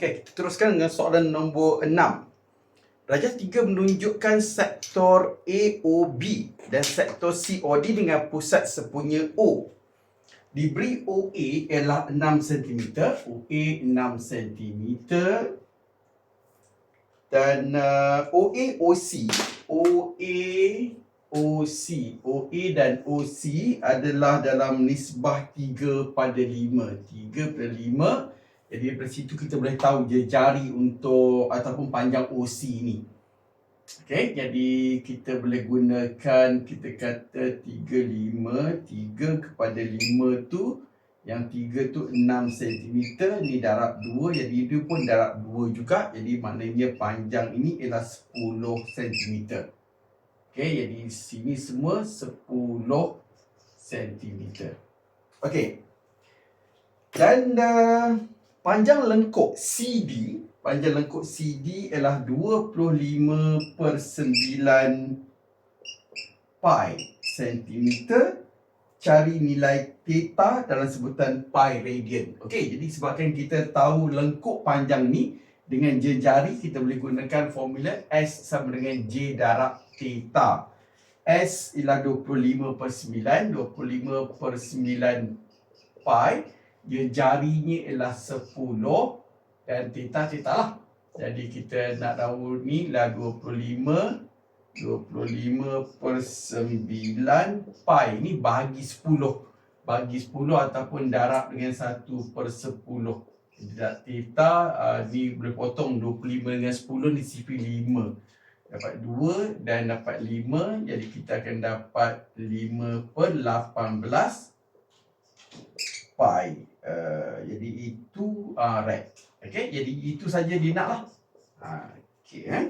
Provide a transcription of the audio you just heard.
Okay, kita teruskan dengan soalan nombor 6. Darjah 3 menunjukkan sektor AOB dan sektor COD dengan pusat sepunya O. Diberi OA ialah 6 cm, OA 6 cm dan uh, OA OC, OA OC, OA dan OC adalah dalam nisbah 3 pada 5. 3 pada 5 jadi dari situ kita boleh tahu je jari untuk ataupun panjang OC ni. Okey, jadi kita boleh gunakan kita kata 3 5 3 kepada 5 tu yang 3 tu 6 cm ni darab 2 jadi dia pun darab 2 juga jadi maknanya panjang ini ialah 10 cm. Okey, jadi sini semua 10 cm. Okey. Dan uh, panjang lengkuk CD, panjang lengkuk CD ialah 25 per 9 pi centimeter. Cari nilai theta dalam sebutan pi radian. Okey, jadi sebabkan kita tahu lengkuk panjang ni dengan jari kita boleh gunakan formula S sama dengan J darab theta. S ialah 25 per 9, 25 per 9 pi dia jarinya ialah 10 dan theta theta lah. Jadi kita nak tahu ni lah 25 25 per 9 pi ni bagi 10 bagi 10 ataupun darab dengan 1 per 10 jadi theta uh, ni boleh potong 25 dengan 10 ni CP 5 dapat 2 dan dapat 5 jadi kita akan dapat 5 per 18 pi uh, jadi itu uh, right. Okay jadi itu saja dia nak lah uh, okay eh